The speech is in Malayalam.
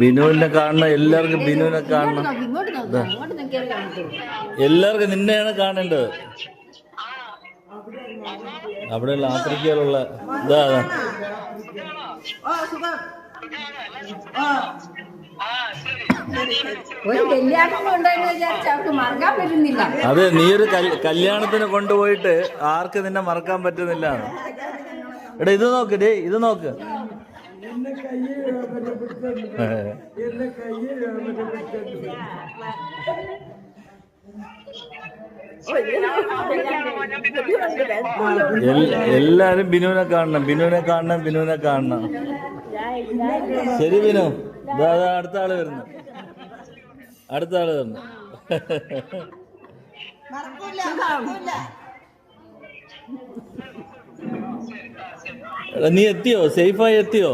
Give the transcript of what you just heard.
ബിനുവിനെ കാണുന്ന എല്ലാവർക്കും ബിനുവിനെ കാണണം. എല്ലാവർക്കും നിന്നെയാണ് കാണേണ്ടത്. അവിടെയുള്ള ആഫ്രിക്കയിലുള്ള ഇതാ അതെ നീ ഒരു കല്യാണത്തിന് കൊണ്ടുപോയിട്ട് ആർക്ക് നിന്നെ മറക്കാൻ പറ്റുന്നില്ല? എടാ ഇത് നോക്ക് ഡേ ഇത് നോക്ക്. എല്ലാരും ബിനുവിനെ കാണണം ബിനുവിനെ കാണണം ബിനുവിനെ കാണണം. ശരി ബിനു. അടുത്ത ആൾ വരുന്നു. അടുത്ത ആൾ വരുന്നു. നീ എത്തിയോ? സേഫായി എത്തിയോ?